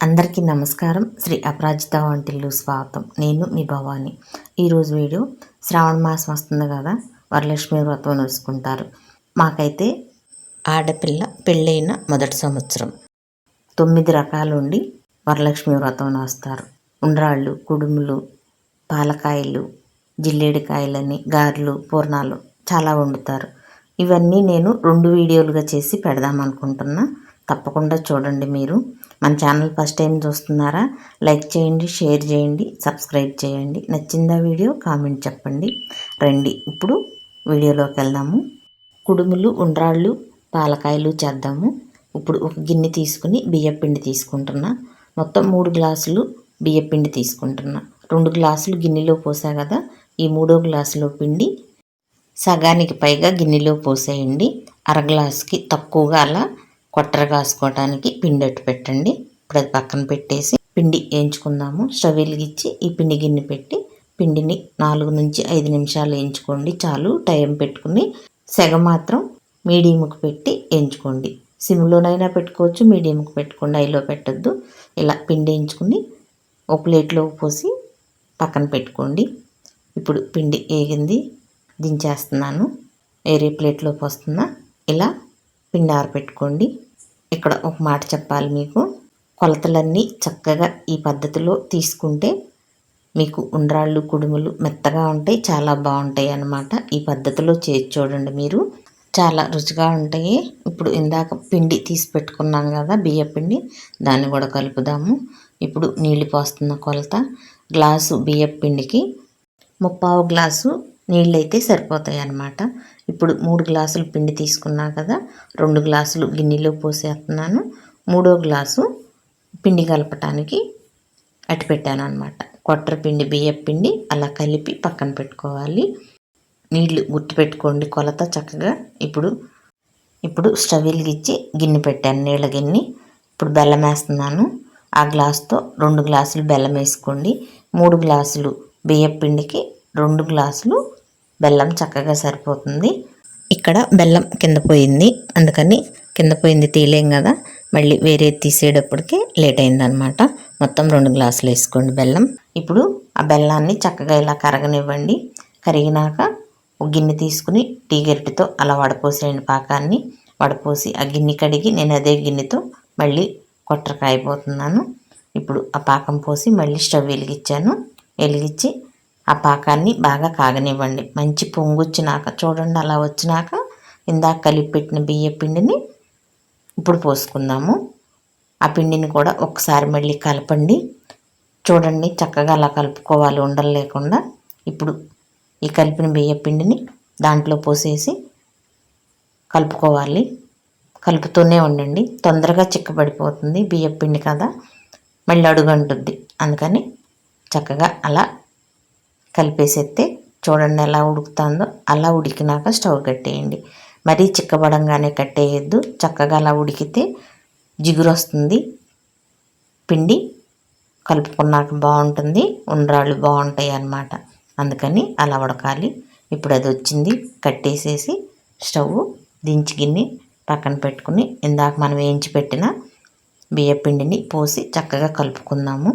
అందరికీ నమస్కారం. శ్రీ అపరాజిత వంటిల్లు స్వాగతం. నేను మీ భవాని. ఈరోజు వీడియో శ్రావణ మాసం వస్తుంది కదా వరలక్ష్మి వ్రతం నడుచుకుంటారు. మాకైతే ఆడపిల్ల పెళ్ళైన మొదటి సంవత్సరం. తొమ్మిది రకాలు ఉండి వరలక్ష్మి వ్రతం వస్తారు ఉండ్రాళ్ళు కుడుములు పాలకాయలు జిల్లేడికాయలని గారెలు పూర్ణాలు చాలా వండుతారు. ఇవన్నీ నేను రెండు వీడియోలుగా చేసి పెడదాం అనుకుంటున్నా తప్పకుండా చూడండి మీరు. మన ఛానల్ ఫస్ట్ టైం చూస్తున్నారా లైక్ చేయండి షేర్ చేయండి సబ్స్క్రైబ్ చేయండి. నచ్చిందా వీడియో కామెంట్ చెప్పండి. రండి ఇప్పుడు వీడియోలోకి వెళ్దాము. కుడుములు ఉండ్రాళ్ళు పాలకాయలు చేద్దాము. ఇప్పుడు ఒక గిన్నె తీసుకుని బియ్యపిండి తీసుకుంటున్నా. మొత్తం మూడు గ్లాసులు బియ్యపిండి తీసుకుంటున్నా. రెండు గ్లాసులు గిన్నెలో పోసా కదా ఈ మూడో గ్లాసులో పిండి. సగానికి పైగా గిన్నెలో పోసేయండి. అర గ్లాసుకి తక్కువగా అలా కొట్టర కాసుకోవడానికి పిండి అట్టు పెట్టండి. ఇప్పుడు అది పక్కన పెట్టేసి పిండి వేయించుకుందాము. స్టవ్ వెలిగించి ఈ పిండి గిన్నె పెట్టి పిండిని నాలుగు నుంచి ఐదు నిమిషాలు వేయించుకోండి. చాలు టైం పెట్టుకుని సెగ మాత్రం మీడియంకు పెట్టి వేయించుకోండి. సిమ్లోనైనా పెట్టుకోవచ్చు మీడియంకు పెట్టుకోండి. ఐలో పెట్టద్దు. ఇలా పిండి వేయించుకుని ఒక ప్లేట్లో పోసి పక్కన పెట్టుకోండి. ఇప్పుడు పిండి వేగింది. దించేస్తున్నాను. వేరే ప్లేట్లో పోస్తున్నా. ఇలా పిండి ఆరబెట్టుకోండి ఇక్కడ ఒక మాట చెప్పాలి మీకు. కొలతలన్నీ చక్కగా ఈ పద్ధతిలో తీసుకుంటే మీకు ఉండ్రాళ్ళు కుడుములు మెత్తగా ఉంటాయి చాలా బాగుంటాయి అన్నమాట. ఈ పద్ధతిలో చేసి చూడండి మీరు. చాలా రుచిగా ఉంటాయి. ఇప్పుడు ఇందాక పిండి తీసి పెట్టుకున్నాం కదా బియ్య పిండి దాన్ని కూడా కలుపుదాము. ఇప్పుడు నీళ్ళు పోస్తున్న కొలత. గ్లాసు బియ్య పిండికి ముప్పావు గ్లాసు నీళ్ళైతే సరిపోతాయి అన్నమాట ఇప్పుడు మూడు గ్లాసులు పిండి తీసుకున్నా కదా రెండు గ్లాసులు గిన్నెలో పోసేస్తున్నాను. మూడో గ్లాసు పిండి కలపటానికి అట్టి పెట్టాను అనమాట కొట్టర పిండి బియ్యం పిండి అలా కలిపి పక్కన పెట్టుకోవాలి. నీళ్ళు గుర్తుపెట్టుకోండి కొలత చక్కగా ఇప్పుడు ఇప్పుడు స్టవ్ వెలిగించి గిన్నె పెట్టాను నీళ్ళ గిన్నె. ఇప్పుడు బెల్లం వేస్తున్నాను. ఆ గ్లాసుతో రెండు గ్లాసులు బెల్లం వేసుకోండి. మూడు గ్లాసులు బియ్యం పిండికి రెండు గ్లాసులు బెల్లం చక్కగా సరిపోతుంది. ఇక్కడ బెల్లం కింద పోయింది. అందుకని కింద పోయింది తీయలేం కదా. మళ్ళీ వేరే తీసేటప్పటికి లేట్ అయిందనమాట. మొత్తం రెండు గ్లాసులు వేసుకోండి బెల్లం. ఇప్పుడు ఆ బెల్లాన్ని చక్కగా ఇలా కరగనివ్వండి. కరిగినాక ఒక గిన్నె తీసుకుని టీ గరిటెతో అలా వడపోసేయండి పాకాన్ని. వడపోసి ఆ గిన్నె కడిగి నేను అదే గిన్నెతో మళ్ళీ కొట్టర కాయిపోతున్నాను ఇప్పుడు ఆ పాకం పోసి మళ్ళీ స్టవ్ వెలిగించాను. వెలిగించి ఆ పాకాన్ని బాగా కాగనివ్వండి. మంచి పొంగు వచ్చినాక చూడండి అలా వచ్చినాక ఇందాక కలిపి పెట్టిన బియ్య పిండిని ఇప్పుడు పోసుకుందాము. ఆ పిండిని కూడా ఒకసారి మళ్ళీ కలపండి. చూడండి చక్కగా అలా కలుపుకోవాలి ఉండలు లేకుండా. ఇప్పుడు ఈ కలిపిన బియ్య పిండిని దాంట్లో పోసేసి కలుపుకోవాలి. కలుపుతూనే ఉండండి. తొందరగా చిక్కబడిపోతుంది బియ్య పిండి కదా. మళ్ళీ అడుగంటుంది అందుకని చక్కగా అలా కలిపేసేస్తే చూడండి ఎలా ఉడుకుతుందో. అలా ఉడికినాక స్టవ్ కట్టేయండి. మరీ చిక్కబడంగానే కట్టేయద్దు. చక్కగా అలా ఉడికితే జిగురు వస్తుంది పిండి కలుపుకున్నాక బాగుంటుంది. ఉండ్రాళ్ళు బాగుంటాయి అన్నమాట అందుకని అలా ఉడకాలి. ఇప్పుడు అది వచ్చింది. కట్టేసేసి స్టవ్ దించి గిన్నె పక్కన పెట్టుకుని ఇందాక మనం వేయించి పెట్టిన బియ్యపిండిని పోసి చక్కగా కలుపుకుందాము.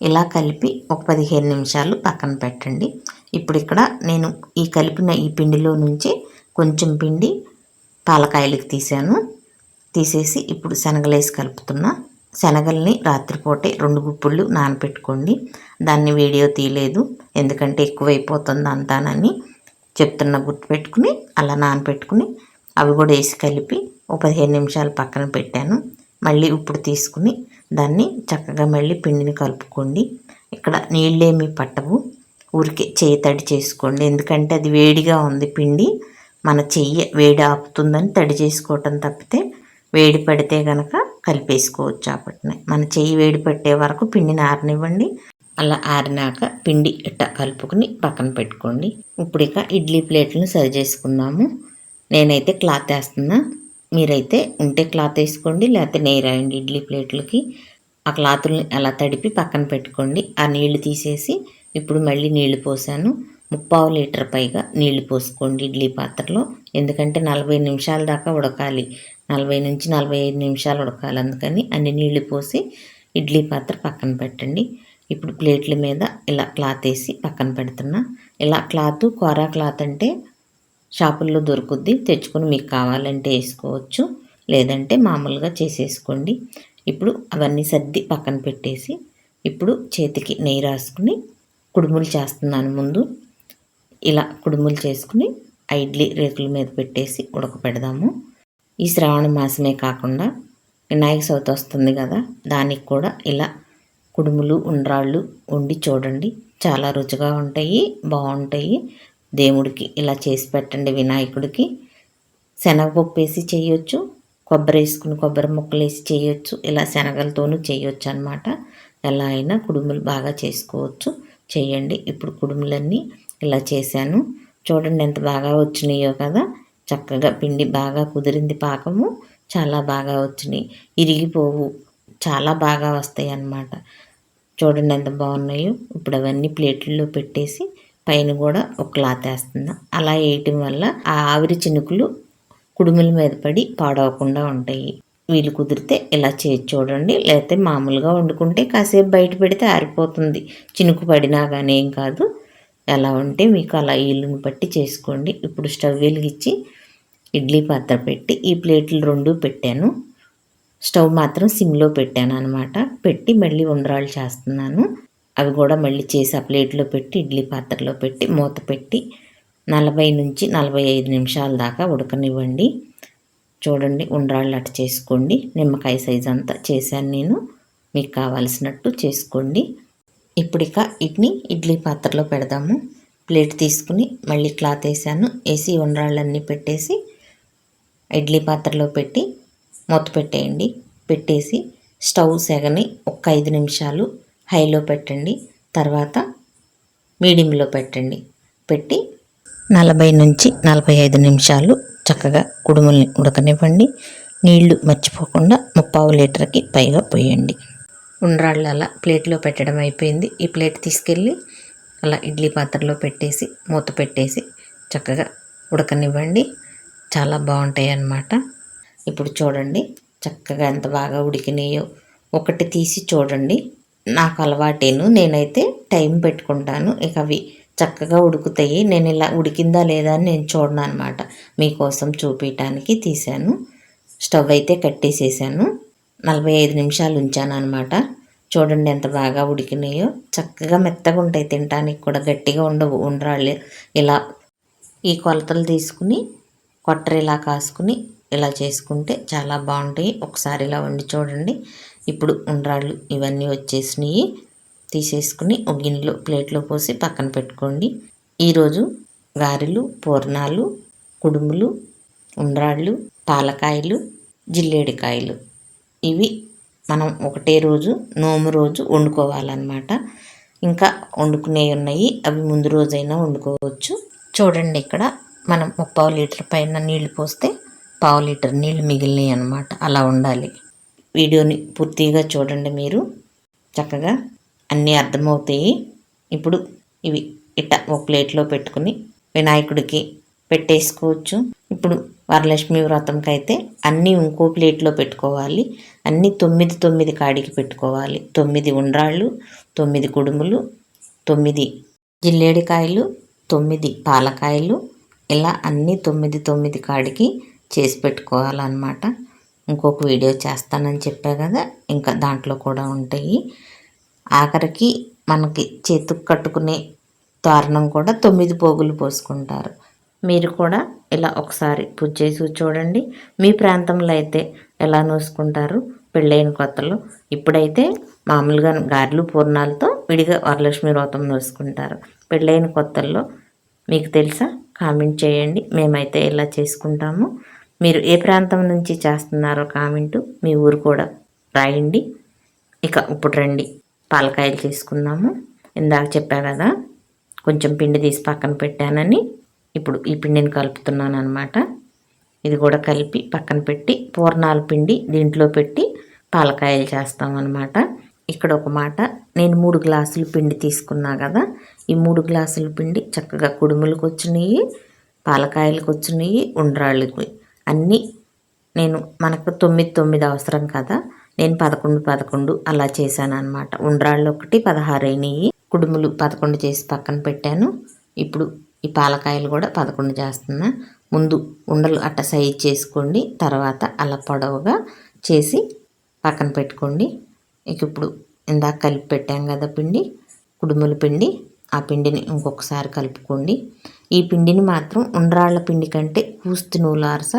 ఇలా కలిపి ఒక పదిహేను నిమిషాలు పక్కన పెట్టండి. ఇప్పుడు ఇక్కడ నేను ఈ కలిపిన ఈ పిండిలో నుంచి కొంచెం పిండి పాలకాయలకు తీసాను. తీసేసి ఇప్పుడు శనగలేసి కలుపుతున్నా. శనగల్ని రాత్రిపూటే రెండు గుప్పుళ్ళు నానపెట్టుకోండి. దాన్ని వీడియో తీయలేదు ఎందుకంటే ఎక్కువైపోతుంది అంతానని చెప్తున్న గుర్తుపెట్టుకుని అలా నానపెట్టుకుని అవి కూడా వేసి కలిపి ఒక పదిహేను నిమిషాలు పక్కన పెట్టాను. మళ్ళీ ఇప్పుడు తీసుకుని దాన్ని చక్కగా మళ్ళీ పిండిని కలుపుకోండి. ఇక్కడ నీళ్ళేమీ పట్టవు. ఊరికే చేయి తడి చేసుకోండి. ఎందుకంటే అది వేడిగా ఉంది పిండి. మన చెయ్యి వేడి ఆపుతుందని తడి చేసుకోవటం తప్పితే వేడి పడితే కనుక కలిపేసుకోవచ్చు అప్పటినే. మన చెయ్యి వేడి పట్టే వరకు పిండిని ఆరనివ్వండి. అలా ఆరినాక పిండి ఇట్ట కలుపుకుని పక్కన పెట్టుకోండి. ఇప్పుడు ఇక ఇడ్లీ ప్లేట్లను సరి చేసుకుందాము. నేనైతే క్లాత్ వేస్తున్నా. మీరైతే ఉంటే క్లాత్ వేసుకోండి లేకపోతే నెయ్యి ఇడ్లీ ప్లేట్లకి. ఆ క్లాతుల్ని అలా తడిపి పక్కన పెట్టుకోండి. ఆ నీళ్ళు తీసేసి ఇప్పుడు మళ్ళీ నీళ్ళు పోసాను. ముప్పావు లీటర్ పైగా నీళ్ళు పోసుకోండి ఇడ్లీ పాత్రలో. ఎందుకంటే నలభై నిమిషాల దాకా ఉడకాలి. నలభై నుంచి నలభై ఐదు నిమిషాలు ఉడకాలి. అందుకని అన్ని నీళ్ళు పోసి ఇడ్లీ పాత్ర పక్కన పెట్టండి. ఇప్పుడు ప్లేట్ల మీద ఇలా క్లాత్ వేసి పక్కన పెడుతున్నా. ఇలా క్లాత్ కోరా క్లాత్ అంటే షాపుల్లో దొరుకుద్ది. తెచ్చుకొని మీకు కావాలంటే వేసుకోవచ్చు. లేదంటే మామూలుగా చేసేసుకోండి. ఇప్పుడు అవన్నీ సర్ది పక్కన పెట్టేసి ఇప్పుడు చేతికి నెయ్యి రాసుకుని కుడుములు చేస్తున్నాను ముందు. ఇలా కుడుములు చేసుకుని ఇడ్లీ రేకుల మీద పెట్టేసి ఉడకపెడదాము. ఈ శ్రావణ మాసమే కాకుండా వినాయక చవితి వస్తుంది కదా దానికి కూడా ఇలా కుడుములు ఉండ్రాళ్ళు వండి చూడండి. చాలా రుచిగా ఉంటాయి బాగుంటాయి. దేవుడికి ఇలా చేసి పెట్టండి వినాయకుడికి. శనగపప్పు వేసి చేయొచ్చు కొబ్బరి వేసుకుని కొబ్బరి ముక్కలు వేసి చేయొచ్చు ఇలా శనగలతోనూ చేయొచ్చు అనమాట ఎలా అయినా కుడుములు బాగా చేసుకోవచ్చు. చేయండి ఇప్పుడు కుడుములన్నీ ఇలా చేశాను. చూడండి ఎంత బాగా వచ్చినాయో కదా. చక్కగా పిండి బాగా కుదిరింది పాకము చాలా బాగా వచ్చినాయి. ఇరిగిపోవు చాలా బాగా వస్తాయి అన్నమాట. చూడండి ఎంత బాగున్నాయో. ఇప్పుడు అవన్నీ ప్లేట్లలో పెట్టేసి పైన కూడా ఒక క్లాత్ వేస్తున్నా. అలా వేయటం వల్ల ఆ ఆవిరి చినుకులు కుడుముల మీద పడి పాడవకుండా ఉంటాయి. వీలు కుదిరితే ఇలా చేసి చూడండి. లేకపోతే మామూలుగా వండుకుంటే కాసేపు బయట పెడితే ఆరిపోతుంది. చినుకు పడినా కానీ ఏం కాదు. ఎలా ఉంటే మీకు అలా ఇల్లుని బట్టి చేసుకోండి. ఇప్పుడు స్టవ్ వెలిగించి ఇడ్లీ పాత్ర పెట్టి ఈ ప్లేట్లు రెండు పెట్టాను. స్టవ్ మాత్రం సిమ్లో పెట్టాను అనమాట పెట్టి మళ్ళీ ఉండరాలు చేస్తున్నాను. అవి కూడా మళ్ళీ చేసి ఆ ప్లేట్లో పెట్టి ఇడ్లీ పాత్రలో పెట్టి మూత పెట్టి నలభై నుంచి నలభై ఐదు నిమిషాల దాకా ఉడకనివ్వండి. చూడండి ఉండ్రాళ్ళు అట్ట చేసుకోండి. నిమ్మకాయ సైజ్ అంతా చేశాను నేను. మీకు కావలసినట్టు చేసుకోండి. ఇప్పుడు ఇక ఇడ్ని ఇడ్లీ పాత్రలో పెడదాము. ప్లేట్ తీసుకుని మళ్ళీ క్లాత్ వేసాను. వేసి ఉండ్రాళ్ళన్నీ పెట్టేసి ఇడ్లీ పాత్రలో పెట్టి మూత పెట్టేయండి. పెట్టేసి స్టవ్ సెగని ఒక ఐదు నిమిషాలు హైలో పెట్టండి. తర్వాత మీడియంలో పెట్టండి. పెట్టి నలభై నుంచి నలభై ఐదు నిమిషాలు చక్కగా కుడుముల్ని ఉడకనివ్వండి. నీళ్ళు మర్చిపోకుండా ముప్పావు లీటర్కి పైగా పోయండి. ఉండ్రాళ్ళు అలా ప్లేట్లో పెట్టడం అయిపోయింది. ఈ ప్లేట్ తీసుకెళ్ళి అలా ఇడ్లీ పాత్రలో పెట్టేసి మూత పెట్టేసి చక్కగా ఉడకనివ్వండి. చాలా బాగుంటాయి అన్నమాట. ఇప్పుడు చూడండి చక్కగా ఎంత బాగా ఉడికినాయో. ఒకటి తీసి చూడండి. నాకు అలవాటేను నేనైతే టైం పెట్టుకుంటాను. ఇక అవి చక్కగా ఉడుకుతాయి. నేను ఇలా ఉడికిందా లేదా అని నేను చూడను అనమాట మీకోసం చూపించడానికి తీశాను. స్టవ్ అయితే కట్టేసేసాను. నలభై ఐదు నిమిషాలు ఉంచాను అనమాట చూడండి ఎంత బాగా ఉడికినాయో. చక్కగా మెత్తగా ఉంటాయి. తినడానికి కూడా గట్టిగా ఉండవు ఉండరాళ్ళు. ఇలా ఈ కొలతలు తీసుకుని కొట్టరిలా కాసుకుని ఇలా చేసుకుంటే చాలా బాగుంటాయి. ఒకసారి ఇలా వండి చూడండి. ఇప్పుడు ఉండ్రాళ్ళు ఇవన్నీ వచ్చేసినాయి. తీసేసుకుని ఒక గిన్నెలో ప్లేట్లో పోసి పక్కన పెట్టుకోండి. ఈరోజు గారెలు పూర్ణాలు కుడుములు ఉండ్రాళ్ళు పాలకాయలు జిల్లేడికాయలు. ఇవి మనం ఒకటే రోజు నోము రోజు వండుకోవాలన్నమాట. ఇంకా వండుకునేవి ఉన్నాయి. అవి ముందు రోజైనా వండుకోవచ్చు. చూడండి ఇక్కడ మనం ముప్పావు లీటర్ పైన నీళ్ళు పోస్తే పావు లీటర్ నీళ్ళు మిగిలినాయి అనమాట అలా ఉండాలి. వీడియోని పూర్తిగా చూడండి మీరు. చక్కగా అన్నీ అర్థమవుతాయి. ఇప్పుడు ఇవి ఇట్ట ఒక ప్లేట్లో పెట్టుకుని వినాయకుడికి పెట్టేసుకోవచ్చు. ఇప్పుడు వరలక్ష్మి వ్రతంకి అయితే అన్నీ ఇంకో ప్లేట్లో పెట్టుకోవాలి. అన్నీ తొమ్మిది తొమ్మిది కాడికి పెట్టుకోవాలి. తొమ్మిది ఉండ్రాళ్ళు తొమ్మిది కుడుములు తొమ్మిది జిల్లేడికాయలు తొమ్మిది పాలకాయలు ఇలా అన్నీ తొమ్మిది తొమ్మిది కాడికి చేసి పెట్టుకోవాలన్నమాట. ఇంకొక వీడియో చేస్తానని చెప్పా కదా ఇంకా దాంట్లో కూడా ఉంటాయి. ఆఖరికి మనకి చేతుకు కట్టుకునే తోరణం కూడా తొమ్మిది పోగులు పోసుకుంటారు. మీరు కూడా ఇలా ఒకసారి పూజ చేసి చూడండి. మీ ప్రాంతంలో అయితే ఎలా నోసుకుంటారు? పెళ్ళైన కొత్తలో. ఇప్పుడైతే మామూలుగా గారెలు పూర్ణాలతో విడిగా వరలక్ష్మి వ్రతం నోసుకుంటారు. పెళ్ళైన కొత్తల్లో మీకు తెలుసా? కామెంట్ చేయండి. మేమైతే ఇలా చేసుకుంటాము? మీరు ఏ ప్రాంతం నుంచి చేస్తున్నారో కామెంటు మీ ఊరు కూడా రాయండి. ఇక ఇప్పుడు రండి. పాలకాయలు చేసుకుందాము. ఇందాక చెప్పా కదా కొంచెం పిండి తీసి పక్కన పెట్టానని. ఇప్పుడు ఈ పిండిని కలుపుతున్నాను అనమాట ఇది కూడా కలిపి పక్కన పెట్టి పూర్ణాల పిండి దీంట్లో పెట్టి పాలకాయలు చేస్తామన్నమాట ఇక్కడ ఒక మాట నేను మూడు గ్లాసులు పిండి తీసుకున్నా కదా ఈ మూడు గ్లాసుల పిండి చక్కగా కుడుములకు వచ్చినాయి పాలకాయలకు వచ్చినాయి ఉండ్రాళ్ళకి అన్నీ నేను మనకు తొమ్మిది తొమ్మిది అవసరం కదా. నేను పదకొండు పదకొండు అలా చేశాను అనమాట ఉండ్రాళ్ళు ఒకటి పదహారు అయినాయి. కుడుములు పదకొండు చేసి పక్కన పెట్టాను. ఇప్పుడు ఈ పాలకాయలు కూడా పదకొండు చేస్తున్నా. ముందు ఉండలు అట్ట సైజ్ చేసుకోండి. తర్వాత అలా పొడవుగా చేసి పక్కన పెట్టుకోండి. ఇక ఇప్పుడు ఇందాక కలిపి పెట్టాం కదా పిండి కుడుముల పిండి. ఆ పిండిని ఇంకొకసారి కలుపుకోండి. ఈ పిండిని మాత్రం ఉండ్రాళ్ళ పిండి కంటే కూస్తు నూలారస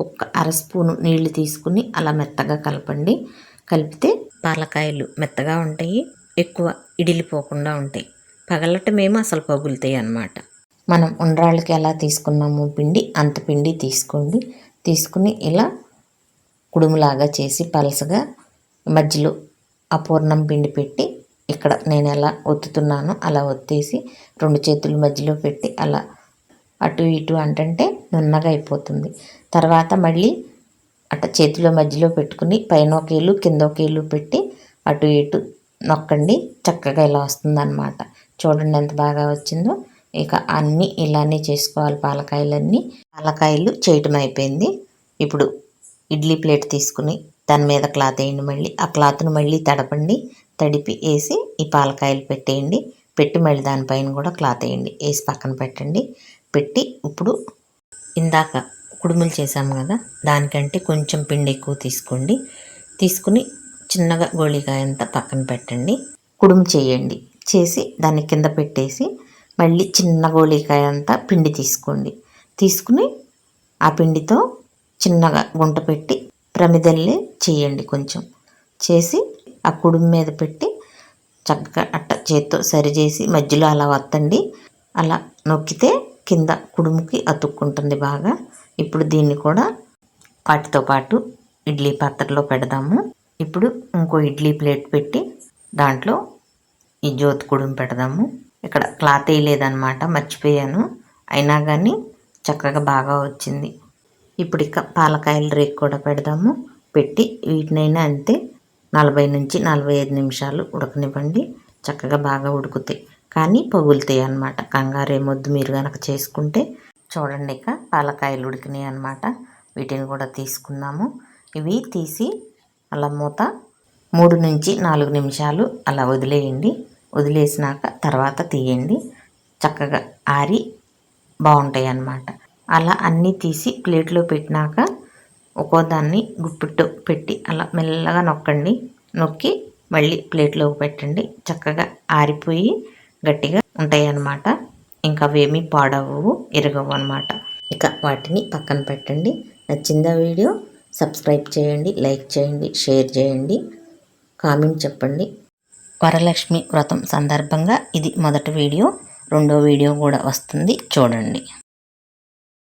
ఒక్క అర స్పూను నీళ్ళు తీసుకుని అలా మెత్తగా కలపండి. కలిపితే పాలకాయలు మెత్తగా ఉంటాయి ఎక్కువ ఇడిలిపోకుండా ఉంటాయి. పగలటమేమో అసలు పగులుతాయి అన్నమాట. మనం ఉండ్రాళ్ళకి ఎలా తీసుకున్నాము పిండి అంత పిండి తీసుకోండి. తీసుకుని ఇలా కుడుములాగా చేసి పలసగా మధ్యలో అపూర్ణం పిండి పెట్టి ఇక్కడ నేను ఎలా ఒత్తుతున్నాను అలా ఒత్తేసి రెండు చేతుల మధ్యలో పెట్టి అలా అటు ఇటు అంటే నున్నగా అయిపోతుంది. తర్వాత మళ్ళీ అట్ట చేతిలో మధ్యలో పెట్టుకుని పైన ఒక ఏళ్ళు కింద ఒక ఏళ్ళు పెట్టి అటు ఇటు నొక్కండి. చక్కగా ఇలా వస్తుందన్నమాట. చూడండి ఎంత బాగా వచ్చిందో. ఇక అన్నీ ఇలానే చేసుకోవాలి పాలకాయలన్నీ. పాలకాయలు చేయటం అయిపోయింది. ఇప్పుడు ఇడ్లీ ప్లేట్ తీసుకుని దాని మీద క్లాత్ వేయండి మళ్ళీ. ఆ క్లాత్ను మళ్ళీ తడపండి. తడిపి వేసి ఈ పాలకాయలు పెట్టేయండి. పెట్టి మళ్ళీ దానిపైన కూడా క్లాత్ వేయండి. వేసి పక్కన పెట్టండి. పెట్టి ఇప్పుడు ఇందాక కుడుములు చేసాము కదా దానికంటే కొంచెం పిండి ఎక్కువ తీసుకోండి. తీసుకుని చిన్నగా గోళీకాయ అంతా పక్కన పెట్టండి. కుడుము చేయండి. చేసి దాన్ని కింద పెట్టేసి మళ్ళీ చిన్న గోళీకాయ అంతా పిండి తీసుకోండి. తీసుకుని ఆ పిండితో చిన్నగా గుంట పెట్టి ప్రమిదల్లే చేయండి కొంచెం. చేసి ఆ కుడుము మీద పెట్టి చక్కగా అట్ట చేత్తో సరిచేసి మధ్యలో అలా వత్తండి. అలా నొక్కితే కింద కుడుముకి అతుక్కుంటుంది బాగా. ఇప్పుడు దీన్ని కూడా వాటితో పాటు ఇడ్లీ పాత్రలో పెడదాము. ఇప్పుడు ఇంకో ఇడ్లీ ప్లేట్ పెట్టి దాంట్లో ఈ జ్యోతి కుడుము పెడదాము. ఇక్కడ క్లాత్ వేయలేదన్నమాట మర్చిపోయాను. అయినా కానీ చక్కగా బాగా వచ్చింది. ఇప్పుడు ఇక పాలకాయల రేక్ కూడా పెడదాము. పెట్టి వీటినైనా అంతే నలభై నుంచి నలభై ఐదు నిమిషాలు ఉడకనివ్వండి. చక్కగా బాగా ఉడుకుతాయి. కానీ పగులుతాయి అన్నమాట. కంగారేమొద్దు మీరు కనుక చేసుకుంటే చూడండి ఇక పాలకాయలు ఉడికినాయి అనమాట వీటిని కూడా తీసుకున్నాము ఇవి తీసి అలా మూత మూడు నుంచి నాలుగు నిమిషాలు అలా వదిలేయండి. వదిలేసినాక తర్వాత తీయండి. చక్కగా ఆరి బాగుంటాయి అన్నమాట. అలా అన్నీ తీసి ప్లేట్లో పెట్టినాక ఒక్కో దాన్ని గుప్పిట్టు పెట్టి అలా మెల్లగా నొక్కండి. నొక్కి మళ్ళీ ప్లేట్లోకి పెట్టండి. చక్కగా ఆరిపోయి గట్టిగా ఉంటాయి అన్నమాట ఇంకా అవేమీ పాడవు ఇరగవు అనమాట ఇక వాటిని పక్కన పెట్టండి. నచ్చిందా వీడియో సబ్స్క్రైబ్ చేయండి లైక్ చేయండి షేర్ చేయండి కామెంట్ చెప్పండి. వరలక్ష్మి వ్రతం సందర్భంగా ఇది మొదటి వీడియో. రెండో వీడియో కూడా వస్తుంది. చూడండి.